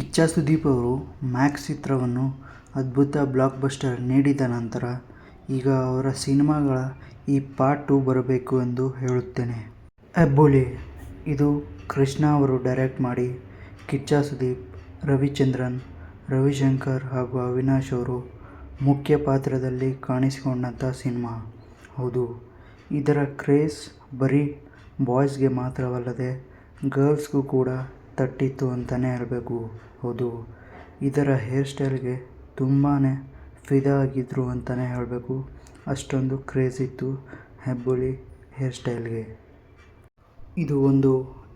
ಕಿಚ್ಚ ಸುದೀಪ್ ಅವರು ಮ್ಯಾಕ್ಸ್ ಚಿತ್ರವನ್ನು ಅದ್ಭುತ ಬ್ಲಾಕ್ಬಸ್ಟರ್ ನೀಡಿದ ನಂತರ, ಈಗ ಅವರ ಸಿನಿಮಾಗಳ ಈ ಪಾರ್ಟ್ ಟು ಬರಬೇಕು ಎಂದು ಹೇಳುತ್ತೇನೆ. ಅಬ್ಬುಲಿ ಇದು ಕೃಷ್ಣ ಅವರು ಡೈರೆಕ್ಟ್ ಮಾಡಿ ಕಿಚ್ಚ ಸುದೀಪ್ ರವಿಚಂದ್ರನ್, ರವಿಶಂಕರ್ ಹಾಗೂ ಅವಿನಾಶ್ ಅವರು ಮುಖ್ಯ ಪಾತ್ರದಲ್ಲಿ ಕಾಣಿಸಿಕೊಂಡಂಥ ಸಿನಿಮಾ. ಹೌದು, ಇದರ ಕ್ರೇಸ್ ಬರೀ ಬಾಯ್ಸ್ಗೆ ಮಾತ್ರವಲ್ಲದೆ ಗರ್ಲ್ಸ್ಗೂ ಕೂಡ ತಟ್ಟಿತ್ತು ಅಂತಲೇ ಹೇಳಬೇಕು. ಹೌದು. ಇದರ ಹೇರ್ ಸ್ಟೈಲ್ಗೆ ತುಂಬಾ ಫಿದಾ ಆಗಿದ್ದರು ಅಂತಲೇ ಹೇಳಬೇಕು. ಅಷ್ಟೊಂದು ಕ್ರೇಜ್ ಇತ್ತು ಹೆಬ್ಬುಳಿ ಹೇರ್ ಸ್ಟೈಲ್ಗೆ. ಇದು ಒಂದು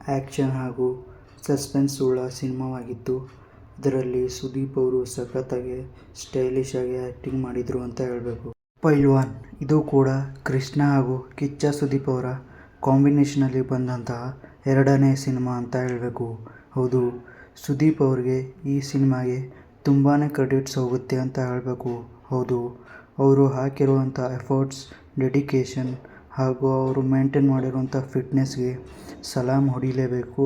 ಆ್ಯಕ್ಷನ್ ಹಾಗೂ ಸಸ್ಪೆನ್ಸ್ ಉಳ್ಳ ಸಿನಿಮಾವಾಗಿತ್ತು. ಇದರಲ್ಲಿ ಸುದೀಪ್ ಅವರು ಸಖತ್ತಾಗಿ ಸ್ಟೈಲಿಶ್ ಆಗಿ ಆ್ಯಕ್ಟಿಂಗ್ ಮಾಡಿದರು ಅಂತ ಹೇಳಬೇಕು. ಪೈಲ್ವಾನ್, ಇದು ಕೂಡ ಕೃಷ್ಣ ಹಾಗೂ ಕಿಚ್ಚ ಸುದೀಪ್ ಅವರ ಕಾಂಬಿನೇಷನಲ್ಲಿ ಬಂದಂತಹ ಎರಡನೇ ಸಿನಿಮಾ ಅಂತ ಹೇಳಬೇಕು. ಹೌದು, ಸುದೀಪ್ ಅವ್ರಿಗೆ ಈ ಸಿನಿಮಾಗೆ ತುಂಬಾ ಕ್ರೆಡಿಟ್ಸ್ ಹೋಗುತ್ತೆ ಅಂತ ಹೇಳಬೇಕು. ಹೌದು, ಅವರು ಹಾಕಿರುವಂಥ ಎಫರ್ಟ್ಸ್ ಡೆಡಿಕೇಶನ್ ಹಾಗೂ ಅವರು ಮೇಂಟೈನ್ ಮಾಡಿರುವಂಥ ಫಿಟ್ನೆಸ್ಗೆ ಸಲಾಮ್ ಹೊಡಿಲೇಬೇಕು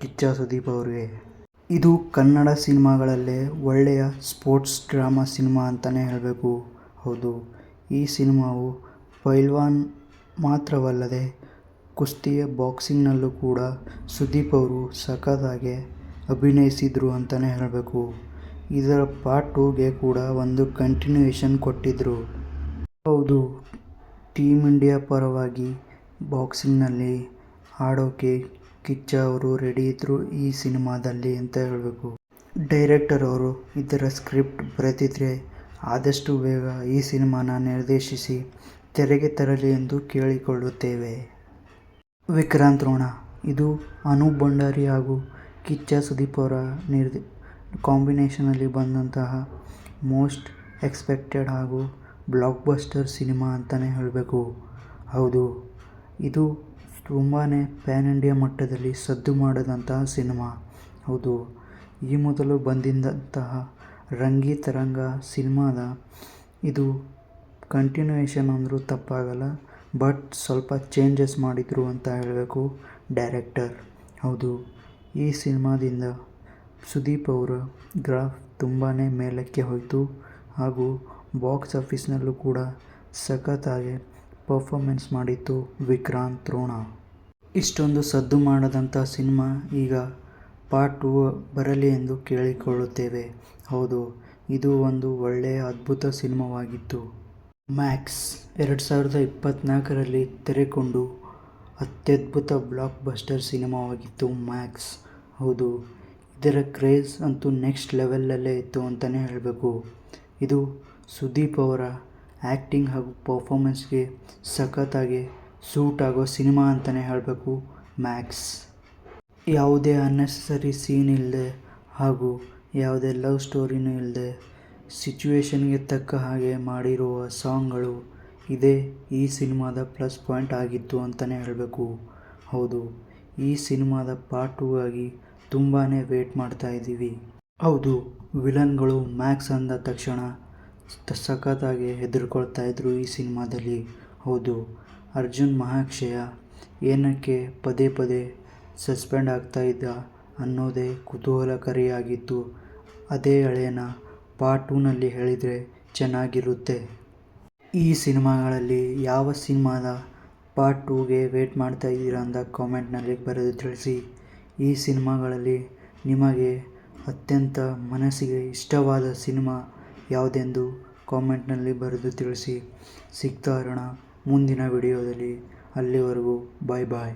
ಕಿಚ್ಚ ಸುದೀಪ್ ಅವ್ರಿಗೆ. ಇದು ಕನ್ನಡ ಸಿನಿಮಾಗಳಲ್ಲೇ ಒಳ್ಳೆಯ ಸ್ಪೋರ್ಟ್ಸ್ ಡ್ರಾಮಾ ಸಿನಿಮಾ ಅಂತಲೇ ಹೇಳಬೇಕು. ಹೌದು, ಈ ಸಿನಿಮಾವು ಪೈಲ್ವಾನ್ ಮಾತ್ರವಲ್ಲದೆ ಕುಸ್ತಿಯ ಬಾಕ್ಸಿಂಗ್ನಲ್ಲೂ ಕೂಡ ಸುದೀಪ್ ಅವರು ಸಖತ್ತಾಗೆ ಅಭಿನಯಿಸಿದರು ಅಂತಲೇ ಹೇಳಬೇಕು. ಇದರ ಪಾರ್ಟ್ ಟೂಗೆ ಕೂಡ ಒಂದು ಕಂಟಿನ್ಯೂಯೇಷನ್ ಕೊಟ್ಟಿದ್ದರು ಹೌದು ಟೀಮ್ ಇಂಡಿಯಾ ಪರವಾಗಿ ಬಾಕ್ಸಿಂಗ್ನಲ್ಲಿ ಆಡೋಕೆ ಕಿಚ್ಚ ಅವರು ರೆಡಿ ಇದ್ದರು ಈ ಸಿನಿಮಾದಲ್ಲಿ ಅಂತ ಹೇಳಬೇಕು. ಡೈರೆಕ್ಟರ್ ಅವರು ಇದರ ಸ್ಕ್ರಿಪ್ಟ್ ಬರೆದಿದ್ರೆ ಆದಷ್ಟು ಬೇಗ ಈ ಸಿನಿಮಾನ ನಿರ್ದೇಶಿಸಿ ತೆರೆಗೆ ತರಲಿ ಎಂದು ಕೇಳಿಕೊಳ್ಳುತ್ತೇವೆ. ವಿಕ್ರಾಂತ್ ರೋಣ. ಇದು ಅನೂಪ್ ಭಂಡಾರಿ ಹಾಗೂ ಕಿಚ್ಚ ಸುದೀಪ್ ಅವರ ನಿರ್ದೇ, ಕಾಂಬಿನೇಷನಲ್ಲಿ ಬಂದಂತಹ ಮೋಸ್ಟ್ ಎಕ್ಸ್ಪೆಕ್ಟೆಡ್ ಹಾಗೂ ಬ್ಲಾಕ್ಬಸ್ಟರ್ ಸಿನಿಮಾ ಅಂತಲೇ ಹೇಳಬೇಕು. ಹೌದು, ಇದು ತುಂಬಾ ಪ್ಯಾನ್ ಇಂಡಿಯಾ ಮಟ್ಟದಲ್ಲಿ ಸದ್ದು ಮಾಡಿದಂತಹ ಸಿನಿಮಾ. ಹೌದು, ಈ ಮೊದಲು ಬಂದಿದ್ದಂತಹ ರಂಗಿತರಂಗ ಸಿನಿಮಾದ ಇದು ಕಂಟಿನ್ಯೂಯೇಷನ್ ಅಂದರೂ ತಪ್ಪಾಗಲ್ಲ. ಬಟ್ ಸ್ವಲ್ಪ ಚೇಂಜಸ್ ಮಾಡಿದರು ಅಂತ ಹೇಳಬೇಕು ಡೈರೆಕ್ಟರ್ ಹೌದು, ಈ ಸಿನಿಮಾದಿಂದ ಸುದೀಪ್ ಅವರ ಗ್ರಾಫ್ ತುಂಬಾ ಮೇಲಕ್ಕೆ ಹೋಯಿತು ಹಾಗೂ ಬಾಕ್ಸ್ ಆಫೀಸ್ನಲ್ಲೂ ಕೂಡ ಸಖತ್ತಾಗಿ ಪರ್ಫಾಮೆನ್ಸ್ ಮಾಡಿತ್ತು ವಿಕ್ರಾಂತ್ ತ್ರೋಣ ಇಷ್ಟೊಂದು ಸದ್ದು ಮಾಡದಂಥ ಸಿನಿಮಾ ಈಗ ಪಾರ್ಟ್ ಟೂ ಬರಲಿ ಎಂದು ಕೇಳಿಕೊಳ್ಳುತ್ತೇವೆ. ಹೌದು, ಇದು ಒಂದು ಒಳ್ಳೆಯ ಅದ್ಭುತ ಸಿನಿಮಾವಾಗಿತ್ತು. ಮ್ಯಾಕ್ಸ್ ಎರಡು ಸಾವಿರದ ಇಪ್ಪತ್ತ್ನಾಲ್ಕರಲ್ಲಿ ತೆರೆಕೊಂಡು ಅತ್ಯದ್ಭುತ ಬ್ಲಾಕ್ ಬಸ್ಟರ್ ಸಿನಿಮಾವಾಗಿತ್ತು ಮ್ಯಾಕ್ಸ್. ಹೌದು, ಇದರ ಕ್ರೇಜ್ ಅಂತೂ ನೆಕ್ಸ್ಟ್ ಲೆವೆಲಲ್ಲೇ ಇತ್ತು ಅಂತಲೇ ಹೇಳಬೇಕು. ಇದು ಸುದೀಪ್ ಅವರ ಆ್ಯಕ್ಟಿಂಗ್ ಹಾಗೂ ಪರ್ಫಾಮೆನ್ಸ್ಗೆ ಸಖತ್ತಾಗಿ ಸೂಟ್ ಆಗೋ ಸಿನಿಮಾ ಅಂತಲೇ ಹೇಳಬೇಕು ಮ್ಯಾಕ್ಸ್. ಯಾವುದೇ ಅನ್ನೆಸರಿ ಸೀನ್ ಇಲ್ಲದೆ ಹಾಗೂ ಯಾವುದೇ ಲವ್ ಸ್ಟೋರಿನೂ ಇಲ್ಲದೆ ಸಿಚುವೇಶನ್ಗೆ ತಕ್ಕ ಹಾಗೆ ಮಾಡಿರುವ ಸಾಂಗ್ಗಳು ಇದೇ ಈ ಸಿನಿಮಾದ ಪ್ಲಸ್ ಪಾಯಿಂಟ್ ಆಗಿತ್ತು ಅಂತಲೇ ಹೇಳಬೇಕು. ಹೌದು, ಈ ಸಿನಿಮಾದ ಪಾರ್ಟ್ ಟೂ ಆಗಿ ತುಂಬಾ ವೇಟ್ ಮಾಡ್ತಾ ಇದ್ದೀವಿ. ಹೌದು, ವಿಲನ್ಗಳು ಮ್ಯಾಕ್ಸ್ ಅಂದ ತಕ್ಷಣ ಸಖತ್ತಾಗಿ ಹೆದರ್ಕೊಳ್ತಾ ಇದ್ರು ಈ ಸಿನಿಮಾದಲ್ಲಿ. ಹೌದು, ಅರ್ಜುನ್ ಮಹಾಕ್ಷಯ ಏನಕ್ಕೆ ಪದೇ ಪದೇ ಸಸ್ಪೆಂಡ್ ಆಗ್ತಾ ಇದ್ದ ಅನ್ನೋದೇ ಕುತೂಹಲಕಾರಿಯಾಗಿತ್ತು. ಅದೇ ಹಳೆಯನ ಪಾರ್ಟ್ ಟೂನಲ್ಲಿ ಹೇಳಿದರೆ ಚೆನ್ನಾಗಿರುತ್ತೆ. ಈ ಸಿನಿಮಾಗಳಲ್ಲಿ ಯಾವ ಸಿನಿಮಾದ ಪಾರ್ಟ್ ಟೂಗೆ ವೇಟ್ ಮಾಡ್ತಾ ಇದ್ದೀರಾ ಅಂತ ಕಾಮೆಂಟ್ನಲ್ಲಿ ಬರೆದು ತಿಳಿಸಿ. ಈ ಸಿನಿಮಾಗಳಲ್ಲಿ ನಿಮಗೆ ಅತ್ಯಂತ ಮನಸ್ಸಿಗೆ ಇಷ್ಟವಾದ ಸಿನಿಮಾ ಯಾವುದೆಂದು ಕಾಮೆಂಟ್ನಲ್ಲಿ ಬರೆದು ತಿಳಿಸಿ. ಸಿಗ್ತಾ ಇರೋಣ ಮುಂದಿನ ವಿಡಿಯೋದಲ್ಲಿ ಅಲ್ಲಿವರೆಗೂ ಬಾಯ್ ಬಾಯ್